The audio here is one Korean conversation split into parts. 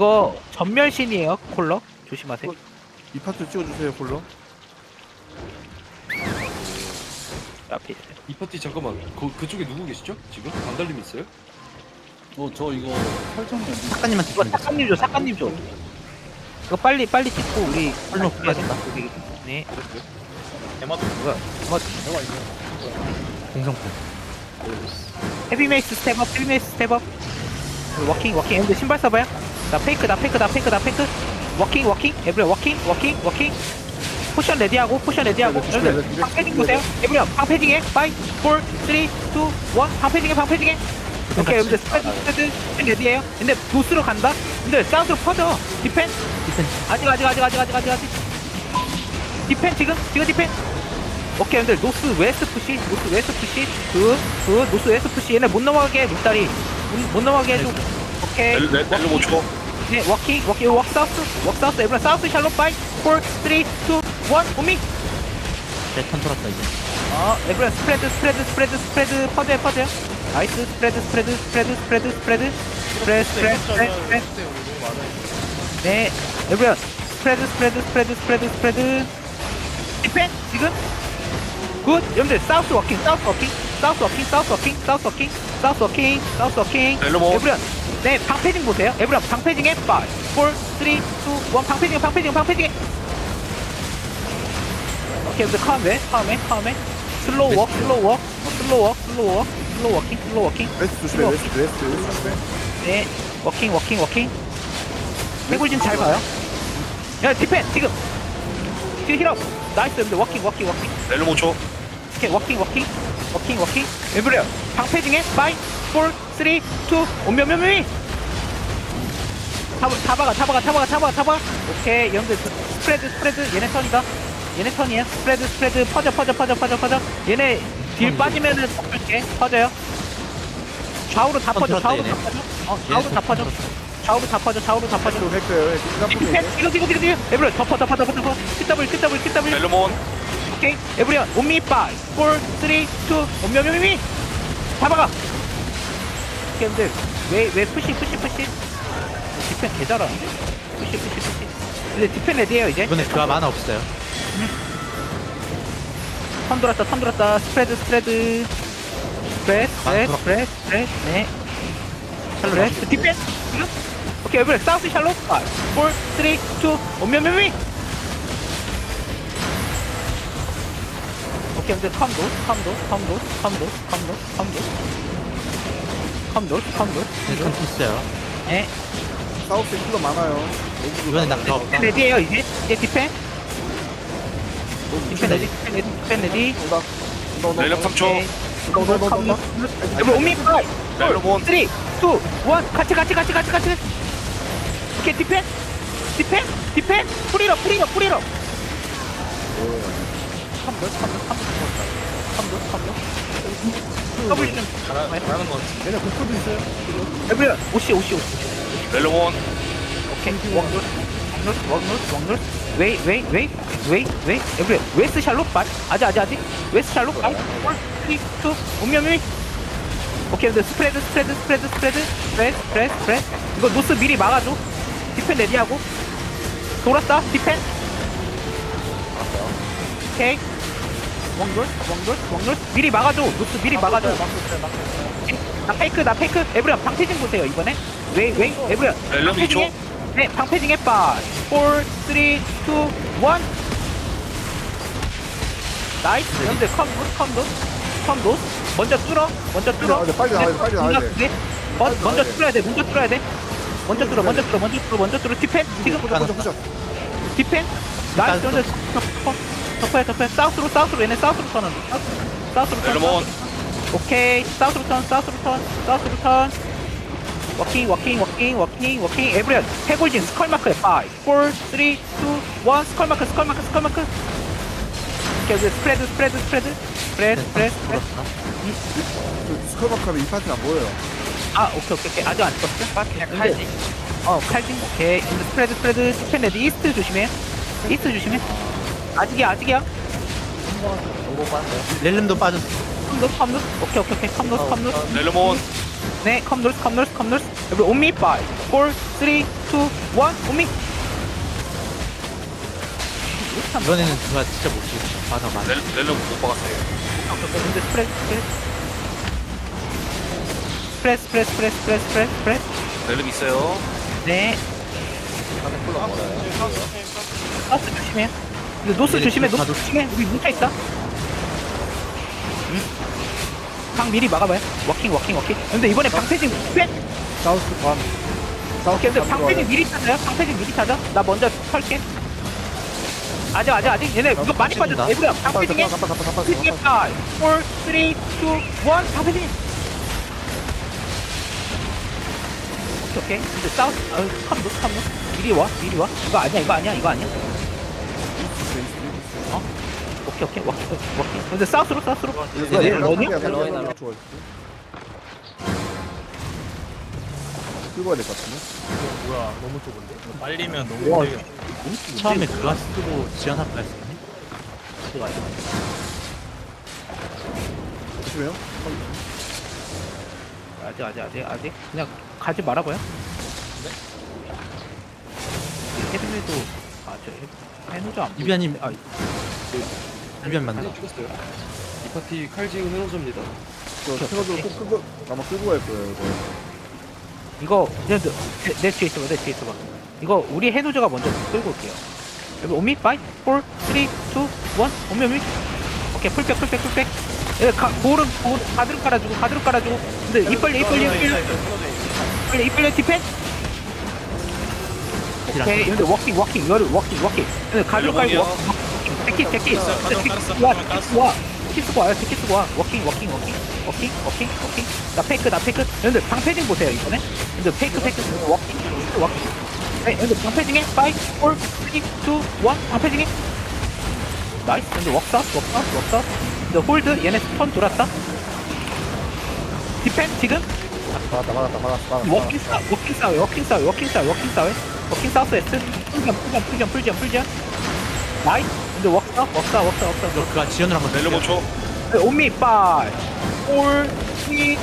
이거 전멸신이에요 콜러? 조심하세요. 이 파트 찍어주세요 콜러. 앞에 있어요. 이 파티 잠깐만 그, 그쪽에 누구 계시죠? 지금? 반달님 있어요? 어 저 이거 설정이 작가님한테 이거 주는 거 작가님 줘 작가님 줘. 이거 빨리 빨리 찍고 우리 홀로 해야 된다 네. 대마도 뭐 대마 있네. 공성품 헤비메이스 스텝업 헤비메이스 스텝업. 워킹 워킹. 근데 신발 써봐요 나 페이크 나 페이크 나 페이크 나 페이크. 워킹 워킹. 에브리 워킹 워킹 워킹. 포션 레디하고 포션 레디하고. 네, 여러분들 네, 네, 방패딩 네, 보세요. 에브리 방패딩에. 5 4 3 2 1 방패딩에 방패딩에. 오케이 여러분들 스프레드 스프레드 레디에요. 근데 노스로 간다? 근데 사우스로 퍼져. 디펜? 디펜 아직 아직 아직 아직 아직 아직 아직. 디펜 지금? 지금 디펜? 오케이 근데 노스 웨스트 푸시 노스 웨스트 푸시. 그그 노스 웨스트 푸시. 얘네 못 넘어가게 윗다리. 못, 못 넘어가게 해줘. 오케이. 넬로 5초 네 워킹 워킹 워크 사우스 워크 사우스 에브라 사우스 샬롯 파이 4 3 2 1 오미 네턴 돌았다 이제 어 에브라 스프레드 스프레드 스프레드 스프레드 퍼져요 퍼져요 나이스 스프레드 스프레드 스프레드 스프레드 스프레드 스프레드 스프레드 스프레드 네, 에브리언 스프레드 스프레드 스프레드 스프레드 스프레드 디펜 지금 굿 여러분들 사우스 워킹 사우스 워킹 사우스 워킹 사우스 워킹 사우스 워킹 사우스 워킹 사우스 워킹. 에브리언 네 방패징 보세요 에브리언 방패징에 5 4 3 2 1 방패징 방패징 방패징 오케이 여러분들 카운에 카운에 카운에 슬로우 워 슬로우 워 슬로우 워 슬로우 워 슬로우 워킹 슬로우 워킹 웨스트 조심해 웨스트 웨스트 웨스트 조심해 네, 워킹, 워킹, 워킹. 해골진 잘 봐요. 야, 디펜, 지금. 지금 힐업. 나이스, 근데 워킹, 워킹, 워킹. 넬로 5초 오케이, 워킹, 워킹. 워킹, 워킹. 왼브레요. 방패 중에 5, 4, 3, 2, 오면면면 타봐, 타봐가, 타봐가, 타봐가, 타봐가, 타봐. 오케이, 여러분들, 스프레드, 스프레드. 얘네 턴이다. 얘네 턴이야. 스프레드, 스프레드. 퍼져, 퍼져, 퍼져, 퍼져, 퍼져. 얘네 딜 빠지면은 덮을게. 퍼져요. 좌우로 다턴 퍼져, 좌우로. 다 퍼져. 어, 좌우로 다 퍼져. 좌우로 다 퍼져, 좌우로 다 퍼져. 이거 이거 이거 이거 에브리언 덮어 덮어 덮어 덮어 QW QW QW 넬로몬 오케이 에브리언 온미 5 4 3 2 온미미미미 잡아가 오케이 근데 왜왜 푸시 푸시 푸시 디펜 개 잘하는데 푸시 푸시 푸시. 근데 디펜 레디에요 이제? 이번에 그가 만화 없어요. 턴 돌았다 턴 돌았다. 스프레드 스프레드. 스프레드 스프레드 돌았다. 스프레드 스프레드. 네. 스프레드. 디펜? 지금 오케이 에브리언 사우스 샬롯. 5 4 3 2 온미미미 오케이 근데 컴도 컴도 컴도 컴도 컴도 컴도 컴도 컴도 네턴 있어요. 네 사우스 힐러 많아요 이번에 낙타 없다 레디에요 이제 이제 디펜 디펜 레디 디펜 레디 디펜 레디 온다 온다 온다 3초 온다 온다 온다 여러분 오미 파이 넬로몬 3 2 1 같이 같이 같이 같이 같이 오케이 디펜 디펜 디펜 프리러 프리러 프리러 컴도 컴도 컴도 컴도 컴도 더블 좀 잘하는 거 같아 얘네 국토도 있어요 에브리언 오시 오시 오시 넬로몬 오케이. 웡놀 웡놀 웡놀 웡놀 웨이 웨이 웨이 웨이 웨이. 에브리 웨스트 샬롯 바 아직 아직 아직. 웨스트 샬롯 바. 4, 3, 2 운명이 오케이 근데 스프레드 스프레드 스프레드 스프레드. 스프레드 스프레드 스프레드. 이거 노스 미리 막아줘. 디펜 레디하고. 돌았다 디펜. 오케이. 웡돌 웡돌 웡돌 미리 막아줘. 노스 미리 막아줘. 나 페이크 나 페이크. 에브리언 방패징 보세요 이번에 웨이 웨이 에브리언 렐로 2초 네, 방패징에 5, 4, 3, 2, 1. 나이스. 여러분들 컴도, 컴도, 컴도. 먼저 뚫어, 먼저 뚫어. 빨리 나와야 돼, 빨리 나와야 돼. 네, 먼- 빨리 먼저 나와야 돼. 뚫어야 돼, 먼저 뚫어야 돼. 먼저 뚫어, 먼저 뚫어, 먼저 뚫어, 먼저 뚫어. 디펜, 지금 보자 보자 보자 디펜. 나이스. 먼저 덮어, 덮어요, 덮어요. 사우스로, 사우스로. 얘네 사우스로 턴은. 사우스로 턴. 넬로몬 오케이 사우스로 턴 사우스로 턴 사우스로 턴 워킹 워킹 워킹 워킹 워킹. 에브리언 해골진 스컬마크에 5 4 3 2 1 스컬마크 스컬마크 스컬마크. 오케이 스프레드 스프레드 스프레드. 스프레드 스프레드 스프레드. 저 스컬마카는 이 파트는 안 보여요? 아 오케이 오케이 오케이. 아직 안 떴어? 그냥 칼진 어 칼진 오케이. 스프레드 스프레드. 스펜 레디 이스트 조심해. 이스트 조심해. 아직이야 아직이야. 렐름도 빠졌어. 컴노 컴노 오케이 오케이 오케이. 컴노 컴노 넬로몬 네, 컴 놀스, 컴 놀스, 컴 놀스. 여러분, 온미 5, 4, 3, 2, 1, 온미. 이번에는 누가 진짜 못 치고 만화 많이. 렐- 렐로 못 박았어요. 근데 스프레드, 스프레드. 스프레드, 스프레드, 스프레드, 스프레드, 스프레드, 스프레드. 렐름 있어요. 네. 사우스 조심해. 근데 노스 네, 조심해, 다 노스. 조심해. 우리 뭉쳐 있다. 응? 방 미리 막아봐요. 워킹, 워킹, 워킹. 근데 이번에 방패진 뺀! 사우스 반. 사우스 오케이, 근데 반 방패진. 미리 찾아요. 방패진 미리 찾아. 나 먼저 털게. 아직, 아직, 아직. 얘네 이거 많이. 얘들아, 깜빡, 방패진에. 깜빡, 깜빡, 깜빡, 깜빡. 5, 4, 3, 2, 1, 방패진. 오케이, 오케이. 근데 사우스, 어, 컴, 노스, 컴, 노스. 미리 와, 미리 와. 이거 아니야, 이거 아니야, 이거 아니야. 어? 오케이, 오케이. 워킹, 워킹. 근데 사우스로, 사우스로. 이거 얘얘 러닝? 러닝 좋아. 끌고 가야 될 것 같은데. 뭐야 너무 좁은데? 빨리면 너무 와. 힘들겠다. 처음에 그거 쓰고 지원할까 했었네. 조심해요. 아직, 아직, 아직, 아직. 그냥 가지 말아봐요. 네. 헤드메도, 아, 저, 헤- 해노자 안 보여. 이비아님 아, 네, 죽었어요. 이 파티 칼징 해노저입니다. 저 테러들 꼭 끌고 아마 끌고 갈 거예요. 이거. 이거 내, 내, 내 뒤에 있어봐 내 뒤에 있어봐. 이거 우리 해노저가 먼저 끌고 올게요. 여기 오미? 5 4 3 2 1 오미 오미? 오케이 풀백 풀백 풀백. 예, 가, 고름 고 가드로 깔아주고 가드로 깔아주고. 근데 이빨려 이빨려 이빨려. 이빨려 이빨려 디펜. 오케이 근데 워킹 워킹 이거를 워킹 워킹. 근데 가드로 깔고. 워킹 깔았어, 깔았어, 와 테키 쓰고 와요 테키 쓰고 와 워킹 워킹 워킹 워킹 워킹 워킹 나 페이크 나 페이크 근데 방패징 보세요 이번에. 근데 페이크 페이크 워킹 워킹 네 근데 방패징에 5 4 3 2 1 방패징에. 나이스. 근데 웍사 웍사 웍사 근데 홀드 얘네 턴 돌았다. 디펜 지금. 막았다, 막았다, 막았다, 막았다. 워킹 싸 워킹 싸 워킹 싸 워킹 싸 워킹 싸 워킹 사우스 에스 풀전 풀전 풀전 풀전 풀전 나이스 근데 웍사 웍사 웍사 너 그거 지원을 한번 렐로 해볼게요. 5초. 오미 5 4 3 2 1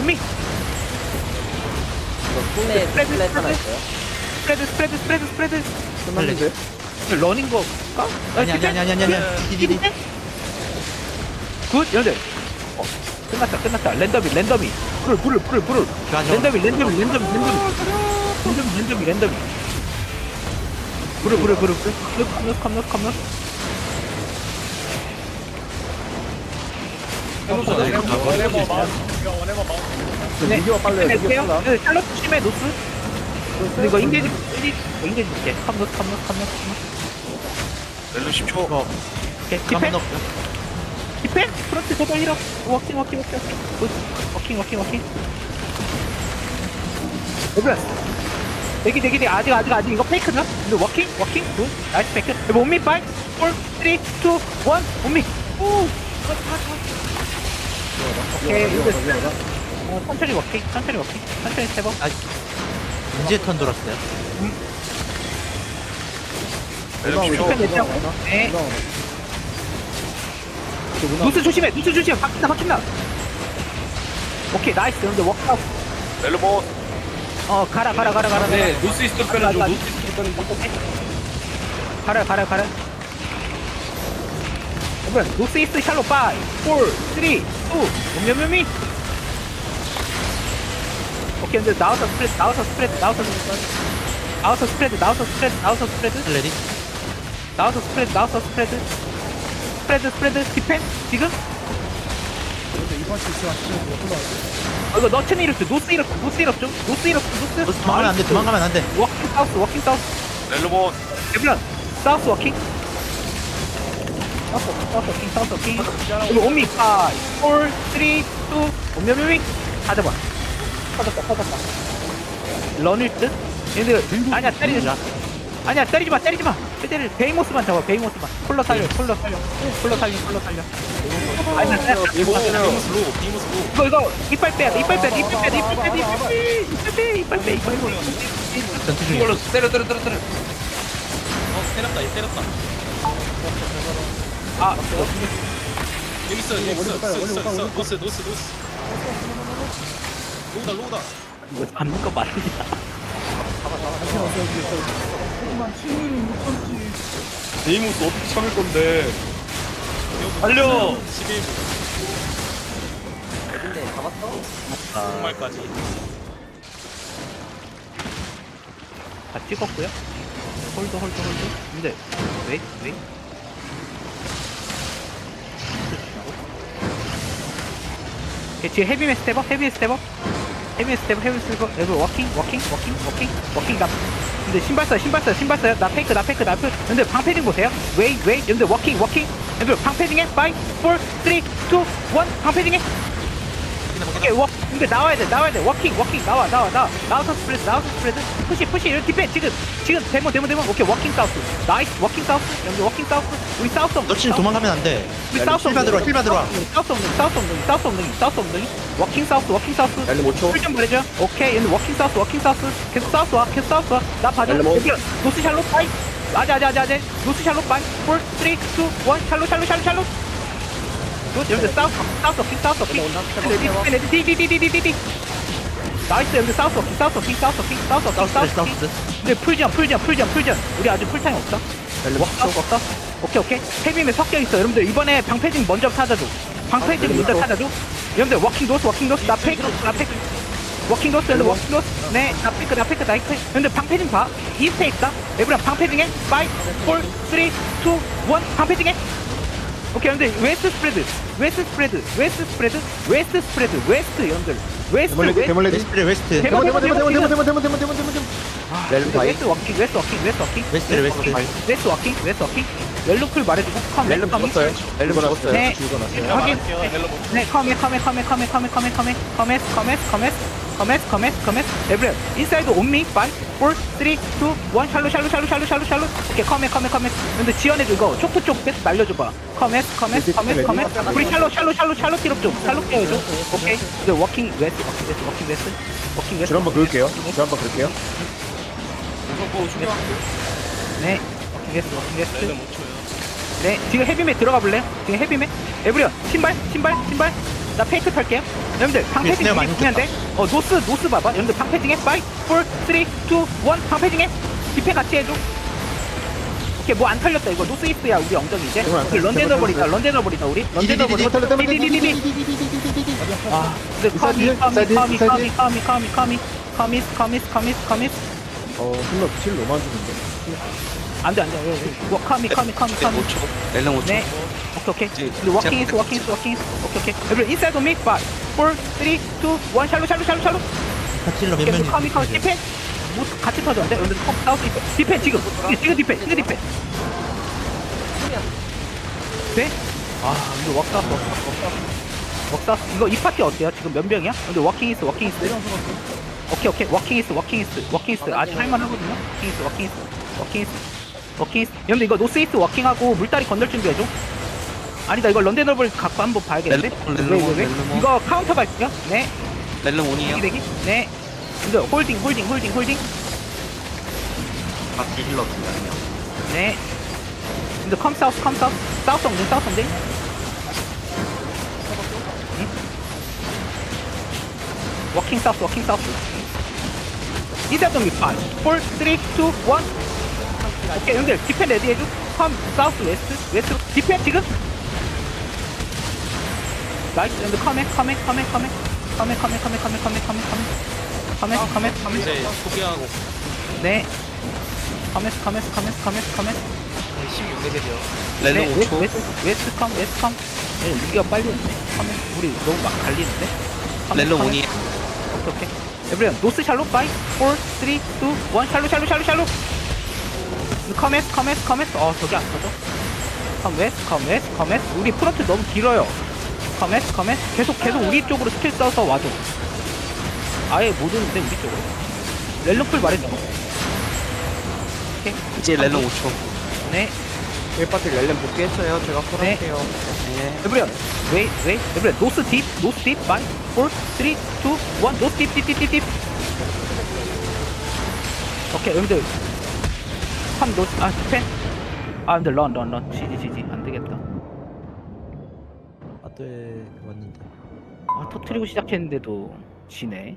오미 꿈에 스프레드 플랫 하나 스프레드 있어요? 스프레드 스프레드 스프레드 스프레드 끝났는데? 러닝 거 까? 아니 아니 아니 아니 아니 아니. 디디디. 굿 여러분들 어, 끝났다 끝났다 랜덤이 랜덤이 불을 불을 불을 불을. 랜덤이 랜덤이 랜덤이 랜덤이 랜덤이 랜덤이 랜덤이 불 을 불을 불을 컴노스 컴노스 컴노스 네. 무기와 빨래, 요 빨라. 네, 샬롯 조심해 노스? 이거 인게이지 어, 인게이지 볼게. 컴노스 컴노스 컴노스 렐로 10초. 그거 오케이 디펜. 디펜? 프런트 제발 히러 워킹 워킹 워킹 워킹. 워킹 워킹 오브라스 대기 대기 대기. 아직 아직 아직. 이거 페이크다 근데 워킹? 워킹? 굿. 나이스 페이크. 여기 온미 5 4 3 2 1 온미 오! 오케이 이거 어, 천천히 워킹. 천천히 워킹. 천천히 세번. 이제 턴 돌았어요. 렐로 올라오고 10초. 디펜 있어. 내죠? 네. 누스 조심해. 누스 조심해. 바뀐다 바뀐다. 오케이 나이스. 근데 워크아웃. 렐로 5. 어 가라 가라 가라 가라. 네, 가라 노스 빼는 중. 노스 중. 가라 가라 가라. 그러면 노스 이스트 샬로 5 4 3 2 오면면미 오케이 근데 나와서 스프레드 나와서 스프레드 나와서 스프레드. 나와서 스프레드 나와서 스프레드 나와서 스프레드. 플레디. 나와서 스프레드 나와서 스프레드. 스프레드 스프레드 디펜 지금? 어, 이거 너츠 이렇게 노스 이렇게 노스 좀 노스 이렇게 노스? 너 도망가면 안 돼. 도망가면 안 돼. 워킹 사우스 워킹 사우스. 렐로 5. 에블런 사우스 워킹. 사우스 워킹 사우스 워킹 사우스 워킹. 이거 오미. 5 4 3 2 오미오미오미 가져봐. 터졌다 터졌다. 런일 듯? 얘들 아니야 때리지 마. 아니야 때리지 마 때리지 마 때리 베이모스만 잡아 베이모스만 콜러 살려 콜러 살려 콜러 살려 콜러 살려 아니야 때려 비모스 로 비모스 로 이거 이거 이빨 빼야 돼 이빨 빼야 돼 이빨 빼야 돼 이빨 빼야 돼 이빨 빼 이빨 빼 이빨 빼 이빨 빼 전투 중이야. 이걸로 때려 때려 때려 때려. 어 때렸다 얘 때렸다 아 여기 있어 여기 있어 있어 있어. 노스 노스 노스 로우다 로우다 이거 잡는 거 맞으냐? 데이모스 어떻게 참을 건데? 달려! 11분 정말까지. 다 찍었고요. 홀드 홀드 홀드. 근데 웨이 웨이. 오케이, 뒤에 헤비메 스텝업 헤비메 스텝업 헤비메 스텝업 헤비메 스텝업 여기 워킹? 워킹? 워킹? 워킹? 워킹? 나 근데 신발 써요 신발 써요 신발 써요 나 페이크 나 페이크 나 페이크. 근데 방패딩 보세요. 웨이 웨이. 근데 워킹 워킹. 근데 방패딩에 5 4 3 2 1 방패딩에 오케이 워 근데 나와야 돼 나와야 돼. 워킹 워킹 나와 나와 나와. 나우터 스프레드 나우터 스프레드 푸시 푸시 이렇게 디펜 지금 지금 데모 데모 데모 오케이 워킹 사우스. 나이스 워킹 사우스. 여기 워킹 사우스. 우리 사우스 너 지금 도망가면 안돼. 우리 사우스 힐만 들어와 힐만 들어와. 사우스 엉덩이 사우스 엉덩이 사우스 엉덩이 사우스 엉덩이 워킹 사우스 워킹 사우스. 렐름 5초 풀좀 말해줘. 오케이 얘는 워킹 사우스 워킹 사우스. 계속 사우스 와 계속 사우스 와나 봐줘 렐름 오. 여기 노스 샬롯 파이. 아자 아자 아자 아자 노스 샬롯 파이. 4 3 2 1 샬롯 샬롯 샬롯 샬롯 노스 여기 사우스 사우스 워킹 사우스 레디 디디디디디디 나이스 여기 사우스 워킹 사우스 워킹 사우스 워킹 사우스 워킹 사우스 워킹 근데 풀전 풀전 풀전 풀전 우리 아직 풀타임 없어. 워킹 없어 오케이 오케이. 헤비맨 섞여 있어. 여러분들 이번에 방패징 먼저 찾아줘. 방패징 먼저 찾아줘. 여러분들 워킹 노스 워킹 노스 나 페이크 나 페이크 워킹 노스 여러분들 워킹 노스 네나 페이크 나 페이크 나 페이크 여러분들 방패징 봐. 이스테 있다 에브랑 방패징에 5 4 3 2 1 방패징에 오케이 여러분들 웨스트 스프레드 웨스트 스프레드 웨스트 스프레드 웨스트 스프레드 웨스트 여러분들 웨스트 웨스트 데몰레디 웨스트 웨스트 데몬 데몬 데몬 데몬 데몬 데몬 데몬 데몬 데몬 렐름 근데 파이 웨스트 워킹 웨스트 워킹 웨스트 워킹 웨스트를 웨스트. 웨스트 워킹 웨스트 워킹 렐루쿨 말해주고 컴컴 죽었어요 렐름 죽었어요 네. 확인 네 컴에 컴에 컴에 컴에 컴에 컴에 컴에 커메스 커메스 커메스 커메스 커메스 에브리 인사이드 온미 5 4 3 2 1 샬로 샬로 샬로 샬로 샬로 샬로. 오케이 컴에 컴에 컴에 근데 지연해줘 이거. 초크 쪽뺏 날려줘봐. 커메스 커메스 커메스 커메스 우리 샬로 샬로 샬로 샬로 티럽 좀. 샬로 깨워줘. 오케이. 이제 워킹 웨스트 워킹 웨스트 워킹 웨스트 워킹 웨스트 줄 한번 그을게요. 줄 한번 그을게요 네. 워킹 웨스트 워킹 5초요. 네, 지금 헤비맨 들어가 볼래요? 지금 헤비맨? 에브리언, 신발, 신발, 신발. 나 페이크 탈게요. 여러분들, 많이 되게 중요한데? 어, 노스, 노스 봐봐. 여러분들, 방패징에 5, 4, 3, 2, 1, 방패징에 디펜 같이 해줘. 오케이, 뭐 안 털렸다. 이거 노스 이스트야, 우리 엉덩이 이제. 오케이, 털렸어. 런데너버리다, 런데너버리다, 우리. 런데너버리. 아, 근데 커미, 커미, 커미, 커미, 커미, 커미, 커미, 커미스, 커미스, 커미스, 커미스. 어 힐러 힐 너무 안 주는데 안 돼, 안 돼. 뭐, 커미, 커미, 커미, 커미. 렐름 5초 네. 오케이 오케이. 근데 워킹 있어 워킹 있어 워킹 있어. 오케이 오케이. 여러분 인사이드 미 5, 4, 3, 2, 1 샬로 샬로 샬로 샬로. 힐러 몇 오케이 명이 커미 커미 디펜. 뭐 같이 터졌는데? 여러분들 컴 사우스 디펜. 디펜 지금. 지금 디펜. 지금 디펜. 네? 아 이거 웍사우스 웍사우스. 웍사우스. 이거 이 파티 어때요? 지금 몇 명이야? 근데 워킹 있어 워킹 있어. 오케이 오케이 워킹 있어 워킹 있어 워킹 있어 아직 할만하거든요. 워킹 있어 워킹 있어 워킹 있어 워킹 있어. 여러분들 이거 노스 이스트 워킹하고 물다리 건널 준비해줘. 아니다 이거 런데너블 갖고 한번 봐야겠는데? 렐름, 렐름. 이거 카운터 갈게요. 네. 렐름 5이에요. 대기 네. 근데 홀딩 홀딩 홀딩 홀딩. 밖에 힐러 두 명이요. 네. 근데 컴 사우스 컴 사우스. 사우스 엉덩이 사우스 응? 워킹 사우스 워킹 사우스. 이사동이 5 4 3 2 1 오케이 형들 디펜 레디 해줘. 컴 사우스 웨스트 웨스트. 디펜 지금 나이스 근데 컴에 컴에 컴에 컴에 컴에 컴에 컴에 컴에 컴에 컴에 컴에 컴에 컴에 이제 소개하고. 네. 커메스 커메스 커메스 커메스 커메스 16레벨이요. 네, 웨스트 5초. 웨스트 웨스트 컴 웨스트 컴? 네, 우리가 빨리 왔네. 커메스 우리 너무 막 갈리는데? 커메스. 5이 오케이 오케이. 에브리언 노스 샬로 5 4 3 2 1 샬로 샬로 샬로 샬로 커메스 커메스 커메스 어 저기 안 터져? 컴 웨스트 컴 웨스트 컴 웨스트 우리 프론트 너무 길어요 커메스 커메스 계속 계속 우리 쪽으로 스킬 써서 와줘. 아예 못 오는데 우리 쪽으로. 렐루풀 말해줘. 오케이. 이제 렐름 5초. 네. 1파티 렐름 복귀했어요. 제가 콜할게요. 네. 에브리언. 웨이 웨이 에브리언. 노스 딥 노스 딥. 5 4 3 2 1 노스 딥딥딥 딥딥. 오케이 여러분들. 3 노스 아 디펜 아 근데 런런런. 지지 지지 돼 왔는데. 아 터트리고 시작했는데도 지네